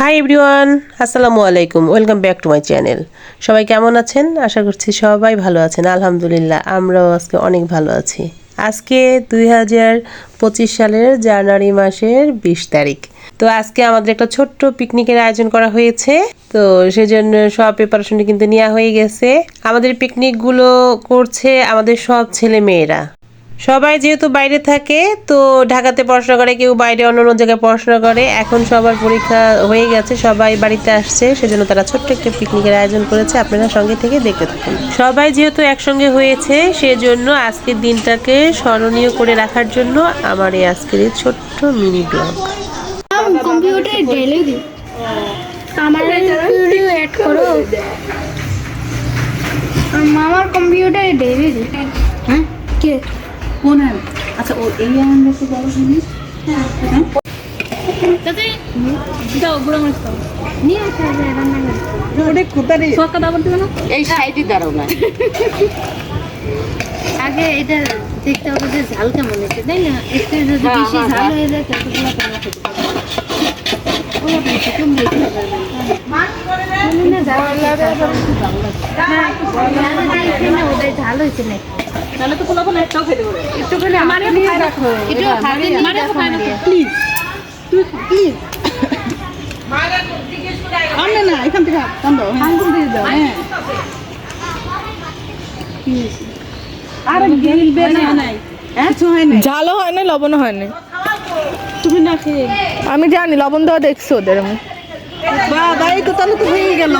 High everyone আসসালামু আলাইকুম welcome back to my channel সবাই কেমন আছেন? আশা করছি সবাই ভালো আছেন। আলহামদুলিল্লাহ, আমরাও আজকে অনেক ভালো আছি। আজকে দুই হাজার পঁচিশ সালের জানুয়ারি মাসের বিশ তারিখ। তো আজকে আমাদের একটা ছোট্ট পিকনিকের আয়োজন করা হয়েছে। তো সেজন্য সব প্রিপারেশনটি কিন্তু নেওয়া হয়ে গেছে। আমাদের পিকনিকগুলো করছে আমাদের সব ছেলে মেয়েরা সবাই যেহেতু বাইরে থাকে তো ঢাকাতে পড়াশোনা করে কেউ বাইরে অন্য অন্য জায়গায় পড়াশোনা করে এখন সবার পরীক্ষা হয়ে গেছে সবাই বাড়িতে আসছে সেজন্য তারা ছোট্ট একটা পিকনিকের আয়োজন করেছে আপনারা সঙ্গে থেকে দেখতে থাকুন। সবাই যেহেতু একসঙ্গে হয়েছে সেজন্য আজকের দিনটাকে স্মরণীয় করে রাখার জন্য আমার এই আজকের এই ছোট্ট মিনি ব্লগ কম্পিউটারে ঢেলে দিই আমার ভিডিও অ্যাড করো। মামার কম্পিউটারে ঢেলে দিই হ্যাঁ? কে? কোন আম? আচ্ছা ও এই আম বেশি বড় জিনিস তাতে দাও গুঁড়ো মাছ দাও। নিয়ে আসা যায় রান্না করে ওটা কোথায় সকা দাবার দিবে না? এই সাইডে দাঁড়াও না। আগে এটা দেখতে হবে যে ঝাল কেমন হয়েছে তাই না? একটু যদি হ্যাঁ, বেশি হ্যাঁ, ঝাল হ্যাঁ। হয়ে যায় খেতে পারবে ঝাল খেতে না। তাহলে তো কোনো একটাও খেতে পারে একটুখানি আমার নিয়ে রাখো নিয়ে রাখো প্লিজ তুই প্লিজ। না এখান থেকে আঙ্গুল দিয়ে দাও হ্যাঁ। আর গিলবে না। হয়? না ঝালও হয় না লবণও হয় না তুমি না খেয়ে। আমি জানি লবণ দেওয়া দেখছ ওদের আমি বাবা এই তো তাহলে তো হয়ে গেল।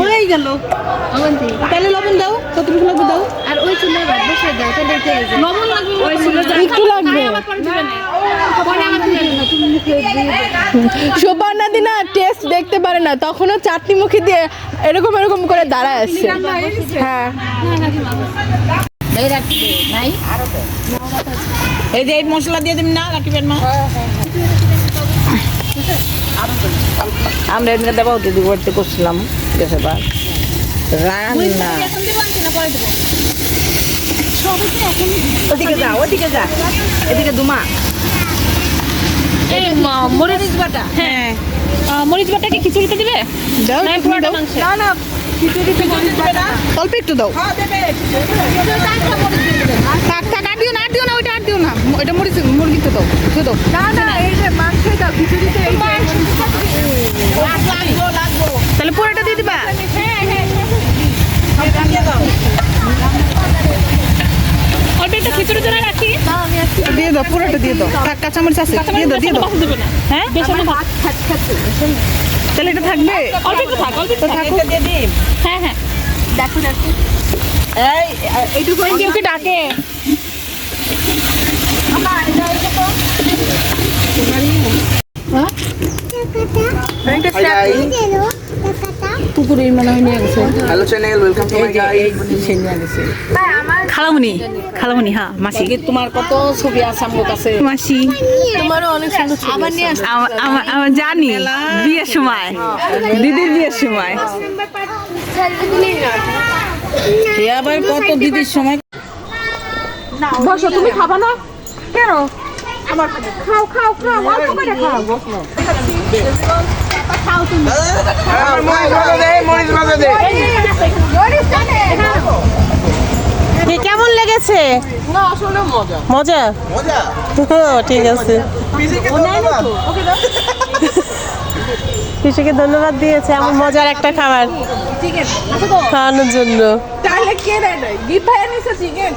হয়ে গেল। তাহলে লবণ দাও কতটুকু লাগবে দাও। একটু লাগবে সুবর্ণা টেস্ট দেখতে পারে না, তখনও চাটনি মুখে দিয়ে এরকম এরকম করে দাঁড়ায় আসছে হ্যাঁ। এই যে এই মশলা দিয়ে দিন না, রাখিবেন মা। আমরা এমনি দেবো দিদি করতে করছিলাম, গেছে রান্না। ওদিকে যা ওদিকে যা। এদিকে দুমা। এই মরিচ বাটা। হ্যাঁ। মরিচ বাটাকে খিচুড়িতে দিবে? দাও না খিচুড়িতে মরিচ বাটা। অল্প একটু দাও। থাক থাক আর দিও না আর দিও না ওইটা আর দিও না। ওইটা মরিচ মুরগিতে দাও দাও। না না এই যে মাংসে দাও খিচুড়িতে এই তাহলে পুরোটা দিয়ে দিবা অল্প একটা খিচুড়ির জন্য রাখি। দিয়ে দাও পুরোটা দিয়ে দাও। থাক কাঁচামরিচ আছে দিয়ে দাও দিয়ে দাও। হ্যাঁ? বেসনে ভাত তাহলে এটা থাকবে? অল্প একটু থাক অল্প একটু থাক। এটা দিয়ে দিন হ্যাঁ হ্যাঁ। এই এইটুকু কেউ কি ডাকে। পুকুরের মনে হয় নিয়ে গেছে। Hello channel welcome to my guide খালামুনি খালামুনি হ্যাঁ মাসি। তোমার কত ছবি আছে আমার কাছে? মাসি। তোমারও অনেক সুন্দর আবার নিয়ে আসো। আমার জানি বিয়ের সময়। দিদির বিয়ের সময়। আবার কত দিদির সময়? বসো তুমি খাবা না? কেন? আমার খাও খাও খাও অল্প করে খাও। মরিচ কেমন লেগেছে? মজা? মজা মজা ও, ঠিক আছে। পিসিকে ধন্যবাদ কৃষিকে ধন্যবাদ দিয়েছে এমন মজার একটা খাবার। খাওয়ানোর জন্য। তাহলে কে দেয় গিফট ভাইয়া নিছে চিকেন